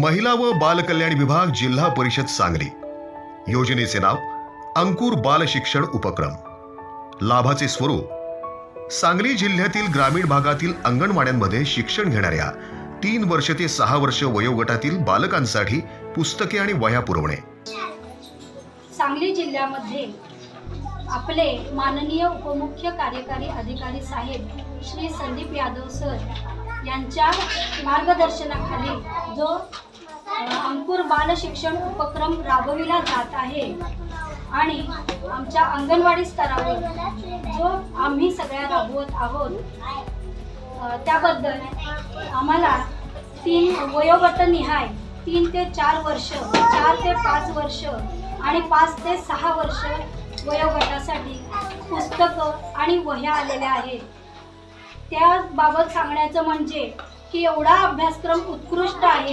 महिला व बालकल्याण विभाग जिल्हा परिषद सांगली. योजनेचे नाव अंकुर बाल शिक्षण उपक्रम. लाभाचे स्वरूप सांगली जिल्ह्यातील ग्रामीण भागातील अंगणवाड्यांमध्ये शिक्षण घेणाऱ्या तीन वर्ष ते सहा वर्ष वयोगटातील बालकांसाठी पुस्तके आणि वह्या पुरवणे. सांगली जिल्ह्यामध्ये आपले माननीय उपमुख्य कार्यकारी अधिकारी साहेब श्री संदीप यादव सर यांच्या मार्गदर्शनाखाली जो अंकुर बाल शिक्षण उपक्रम राबविला जात आहे आणि आमच्या अंगणवाडी स्तरावर जो आम्ही सगळ्या राबवत आहोत त्याबद्दल आम्हाला तीन वयोगटनिहाय तीन ते चार वर्ष चार ते पाच वर्ष आणि पाच ते सहा वर्ष वयोगटासाठी पुस्तकं आणि वह्या आलेल्या आहेत. त्याबाबत सांगण्याचं म्हणजे की एवढा अभ्यासक्रम उत्कृष्ट आहे.